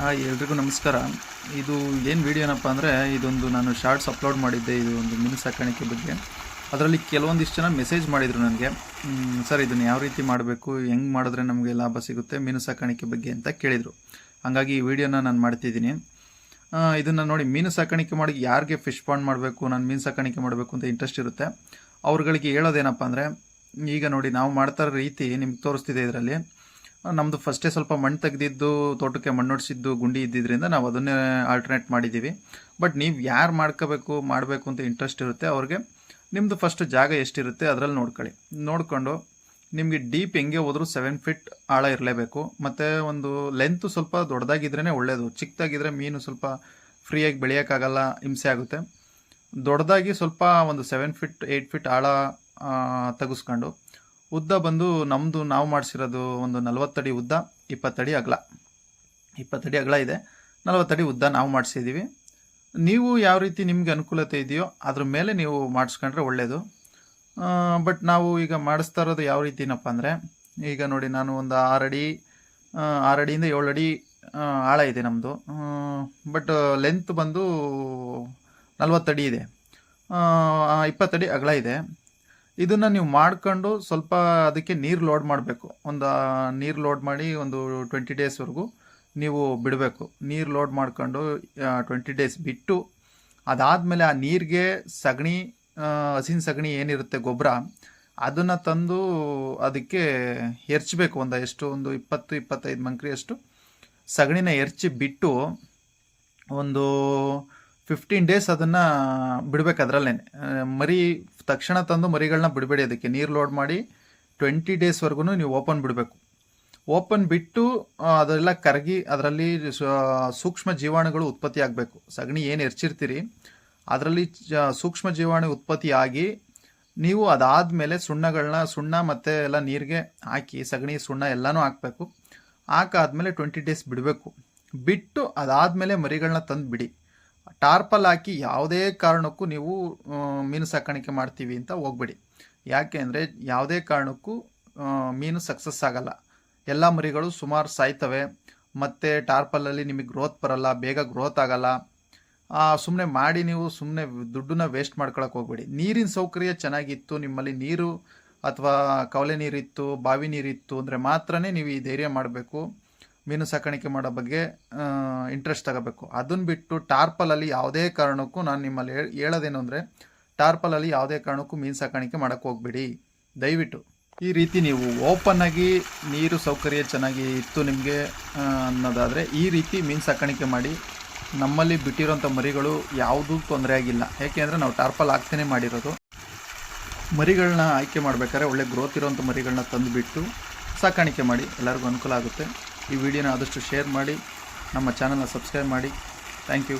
Hi, ಎಲ್ರಿಗೂ ನಮಸ್ಕಾರ. ಇದು ಏನು ವಿಡಿಯೋ ಏನಪ್ಪ ಅಂದರೆ, ಇದೊಂದು ನಾನು ಶಾರ್ಟ್ಸ್ ಅಪ್ಲೋಡ್ ಮಾಡಿದ್ದೆ, ಇದು ಒಂದು ಮೀನು ಸಾಕಾಣಿಕೆ ಬಗ್ಗೆ. ಅದರಲ್ಲಿ ಕೆಲವೊಂದಿಷ್ಟು ಜನ ಮೆಸೇಜ್ ಮಾಡಿದರು ನನಗೆ. ಸರ್, ಇದನ್ನು ಯಾವ ರೀತಿ ಮಾಡಬೇಕು, ಹೆಂಗೆ ಮಾಡಿದ್ರೆ ನಮಗೆ ಲಾಭ ಸಿಗುತ್ತೆ, ಮೀನು ಸಾಕಾಣಿಕೆ ಬಗ್ಗೆ ಅಂತ ಕೇಳಿದರು. ಹಾಗಾಗಿ ಈ ವಿಡಿಯೋನ ನಾನು ಮಾಡ್ತಿದ್ದೀನಿ. ಇದನ್ನು ನೋಡಿ, ಮೀನು ಸಾಕಾಣಿಕೆ ಮಾಡಿ ಯಾರಿಗೆ ಫಿಶ್ ಪಾಂಡ್ ಮಾಡಬೇಕು, ನಾನು ಮೀನು ಸಾಕಾಣಿಕೆ ಮಾಡಬೇಕು ಅಂತ ಇಂಟ್ರೆಸ್ಟ್ ಇರುತ್ತೆ. ಅವ್ರುಗಳಿಗೆ ಹೇಳೋದೇನಪ್ಪ ಅಂದರೆ, ಈಗ ನೋಡಿ, ನಾವು ಮಾಡ್ತಾ ಇರೋ ರೀತಿ ನಿಮ್ಗೆ ತೋರಿಸ್ತಿದೆ ಇದರಲ್ಲಿ. ನಮ್ಮದು ಫಸ್ಟೇ ಸ್ವಲ್ಪ ಮಣ್ಣು ತೆಗೆದಿದ್ದು, ತೋಟಕ್ಕೆ ಮಣ್ಣೊಡಿಸಿದ್ದು ಗುಂಡಿ ಇದ್ದಿದ್ದರಿಂದ ನಾವು ಅದನ್ನೇ ಆಲ್ಟರ್ನೇಟ್ ಮಾಡಿದ್ದೀವಿ ಬಟ್ ನೀವು ಯಾರು ಮಾಡ್ಕೋಬೇಕು, ಮಾಡಬೇಕು ಅಂತ ಇಂಟ್ರೆಸ್ಟ್ ಇರುತ್ತೆ, ಅವ್ರಿಗೆ ನಿಮ್ಮದು ಫಸ್ಟ್ ಜಾಗ ಎಷ್ಟಿರುತ್ತೆ ಅದರಲ್ಲಿ ನೋಡ್ಕೊಳ್ಳಿ. ನೋಡಿಕೊಂಡು ನಿಮಗೆ ಡೀಪ್ ಹೆಂಗೆ ಹೋದರೂ ಸೆವೆನ್ ಫೀಟ್ ಆಳ ಇರಲೇಬೇಕು. ಮತ್ತು ಒಂದು ಲೆಂತ್ ಸ್ವಲ್ಪ ದೊಡ್ಡದಾಗಿದ್ರೇ ಒಳ್ಳೆಯದು ಚಿಕ್ಕದಾಗಿದ್ದರೆ ಮೀನು ಸ್ವಲ್ಪ ಫ್ರೀಯಾಗಿ ಬೆಳೆಯೋಕ್ಕಾಗಲ್ಲ, ಹಿಂಸೆ ಆಗುತ್ತೆ. ದೊಡ್ಡದಾಗಿ ಸ್ವಲ್ಪ ಒಂದು ಸೆವೆನ್ ಫಿಟ್ ಏಯ್ಟ್ ಫಿಟ್ ಆಳ ತೆಗೆಸ್ಕೊಂಡು ಉದ್ದ ಬಂದು ನಮ್ಮದು ನಾವು ಮಾಡಿಸಿರೋದು ಒಂದು ನಲವತ್ತಡಿ ಉದ್ದ, ಇಪ್ಪತ್ತಡಿ ಅಗಲ. ಇಪ್ಪತ್ತಡಿ ಅಗಲ ಇದೆ. ನಲವತ್ತಡಿ ಉದ್ದ ನಾವು ಮಾಡಿಸಿದ್ದೀವಿ ನೀವು ಯಾವ ರೀತಿ ನಿಮಗೆ ಅನುಕೂಲತೆ ಇದೆಯೋ ಅದ್ರ ಮೇಲೆ ನೀವು ಮಾಡಿಸ್ಕೊಂಡ್ರೆ ಒಳ್ಳೆಯದು ಬಟ್ ನಾವು ಈಗ ಮಾಡಿಸ್ತಾ ಇರೋದು ಯಾವ ರೀತಿನಪ್ಪ ಅಂದರೆ, ಈಗ ನೋಡಿ ನಾನು ಒಂದು ಆರಡಿ ಆರಡಿಯಿಂದ ಏಳು ಅಡಿ ಆಳ ಇದೆ ನಮ್ಮದು ಬಟ್ ಲೆಂತ್ ಬಂದು ನಲ್ವತ್ತಡಿ ಇದೆ. ಇಪ್ಪತ್ತಡಿ ಅಗಲ ಇದೆ. ಇದನ್ನು ನೀವು ಮಾಡ್ಕೊಂಡು ಸ್ವಲ್ಪ ಅದಕ್ಕೆ ನೀರು ಲೋಡ್ ಮಾಡಬೇಕು. ಒಂದು ನೀರು ಲೋಡ್ ಮಾಡಿ ಒಂದು ಟ್ವೆಂಟಿ ಡೇಸ್ವರೆಗೂ ನೀವು ಬಿಡಬೇಕು. ನೀರು ಲೋಡ್ ಮಾಡ್ಕೊಂಡು ಟ್ವೆಂಟಿ ಡೇಸ್ ಬಿಟ್ಟು ಅದಾದಮೇಲೆ ಆ ನೀರಿಗೆ ಸಗಣಿ ಹಸಿನ ಸಗಣಿ ಏನಿರುತ್ತೆ ಗೊಬ್ಬರ, ಅದನ್ನು ತಂದು ಅದಕ್ಕೆ ಎರ್ಚಬೇಕು. ಒಂದು ಎಷ್ಟು, ಒಂದು ಇಪ್ಪತ್ತು, ಇಪ್ಪತ್ತೈದು ಮಂಕ್ರಿಯಷ್ಟು ಸಗಣಿನ ಎರ್ಚಿ ಬಿಟ್ಟು ಒಂದು ಫಿಫ್ಟೀನ್ ಡೇಸ್ ಅದನ್ನು ಬಿಡಬೇಕು ಅದರಲ್ಲೇ ಮರಿ ತಕ್ಷಣ ತಂದು ಮರಿಗಳನ್ನ ಬಿಡಬೇಡಿ ಅದಕ್ಕೆ. ನೀರು ಲೋಡ್ ಮಾಡಿ ಟ್ವೆಂಟಿ ಡೇಸ್ವರೆಗೂ ನೀವು ಓಪನ್ ಬಿಡಬೇಕು. ಓಪನ್ ಬಿಟ್ಟು ಅದೆಲ್ಲ ಕರಗಿ ಅದರಲ್ಲಿ ಸೂಕ್ಷ್ಮ ಜೀವಾಣುಗಳು ಉತ್ಪತ್ತಿ ಆಗಬೇಕು. ಸಗಣಿ ಏನು ಎರ್ಚಿರ್ತೀರಿ, ಅದರಲ್ಲಿ ಸೂಕ್ಷ್ಮ ಜೀವಾಣು ಉತ್ಪತ್ತಿ ಆಗಿ ನೀವು ಅದಾದಮೇಲೆ ಸುಣ್ಣಗಳನ್ನ ಸುಣ್ಣ ಮತ್ತು ಎಲ್ಲ ನೀರಿಗೆ ಹಾಕಿ, ಸಗಣಿ, ಸುಣ್ಣ ಎಲ್ಲನೂ ಹಾಕಬೇಕು. ಹಾಕಾದ್ಮೇಲೆ ಟ್ವೆಂಟಿ ಡೇಸ್ ಬಿಡಬೇಕು. ಬಿಟ್ಟು ಅದಾದಮೇಲೆ ಮರಿಗಳನ್ನ ತಂದು ಬಿಡಿ ಟಾರ್ಪಲ್ ಹಾಕಿ ಯಾವುದೇ ಕಾರಣಕ್ಕೂ ನೀವು ಮೀನು ಸಾಕಾಣಿಕೆ ಮಾಡ್ತೀವಿ ಅಂತ ಹೋಗ್ಬೇಡಿ. ಯಾಕೆ ಅಂದರೆ ಯಾವುದೇ ಕಾರಣಕ್ಕೂ ಮೀನು ಸಕ್ಸಸ್ ಆಗಲ್ಲ. ಎಲ್ಲ ಮರಿಗಳು ಸುಮಾರು ಸಾಯ್ತವೆ. ಮತ್ತು ಟಾರ್ಪಲಲ್ಲಿ ನಿಮಗೆ ಗ್ರೋತ್ ಬರಲ್ಲ, ಬೇಗ ಗ್ರೋತ್ ಆಗಲ್ಲ. ಸುಮ್ಮನೆ ಮಾಡಿ ನೀವು ಸುಮ್ಮನೆ ದುಡ್ಡನ್ನ ವೇಸ್ಟ್ ಮಾಡ್ಕೊಳಕ್ಕೆ ಹೋಗ್ಬೇಡಿ. ನೀರಿನ ಸೌಕರ್ಯ ಚೆನ್ನಾಗಿತ್ತು, ನಿಮ್ಮಲ್ಲಿ ನೀರು ಅಥವಾ ಕವಲೆ ನೀರಿತ್ತು, ಬಾವಿ ನೀರಿತ್ತು ಅಂದರೆ ಮಾತ್ರನೇ ನೀವು ಈ ಧೈರ್ಯ ಮಾಡಬೇಕು. ಮೀನು ಸಾಕಾಣಿಕೆ ಮಾಡೋ ಬಗ್ಗೆ ಇಂಟ್ರೆಸ್ಟ್ ತಗೋಬೇಕು. ಅದನ್ನು ಬಿಟ್ಟು ಟಾರ್ಪಲಲ್ಲಿ ಯಾವುದೇ ಕಾರಣಕ್ಕೂ ನಾನು ನಿಮ್ಮಲ್ಲಿ ಹೇಳಿ ಹೇಳೋದೇನು ಅಂದರೆ ಟಾರ್ಪಲಲ್ಲಿ ಯಾವುದೇ ಕಾರಣಕ್ಕೂ ಮೀನು ಸಾಕಾಣಿಕೆ ಮಾಡೋಕ್ಕೆ ಹೋಗ್ಬೇಡಿ. ದಯವಿಟ್ಟು. ಈ ರೀತಿ ನೀವು ಓಪನ್ ಆಗಿ ನೀರು ಸೌಕರ್ಯ ಚೆನ್ನಾಗಿ ಇತ್ತು ನಿಮಗೆ ಅನ್ನೋದಾದರೆ ಈ ರೀತಿ ಮೀನು ಸಾಕಾಣಿಕೆ ಮಾಡಿ ನಮ್ಮಲ್ಲಿ ಬಿಟ್ಟಿರೋಂಥ ಮರಿಗಳು ಯಾವುದೂ ತೊಂದರೆ ಆಗಿಲ್ಲ. ಏಕೆಂದರೆ ನಾವು ಟಾರ್ಪಲ್ ಹಾಕ್ತೇನೆ ಮಾಡಿರೋದು. ಮರಿಗಳನ್ನ ಆಯ್ಕೆ ಮಾಡಬೇಕಾದ್ರೆ ಒಳ್ಳೆ ಗ್ರೋತ್ ಇರೋಂಥ ಮರಿಗಳನ್ನ ತಂದುಬಿಟ್ಟು ಸಾಕಾಣಿಕೆ ಮಾಡಿ. ಎಲ್ಲರಿಗೂ ಅನುಕೂಲ ಆಗುತ್ತೆ. ಈ ವಿಡಿಯೋನ ಆದಷ್ಟು ಶೇರ್ ಮಾಡಿ ನಮ್ಮ ಚಾನಲ್ನ ಸಬ್ಸ್ಕ್ರೈಬ್ ಮಾಡಿ. Thank you.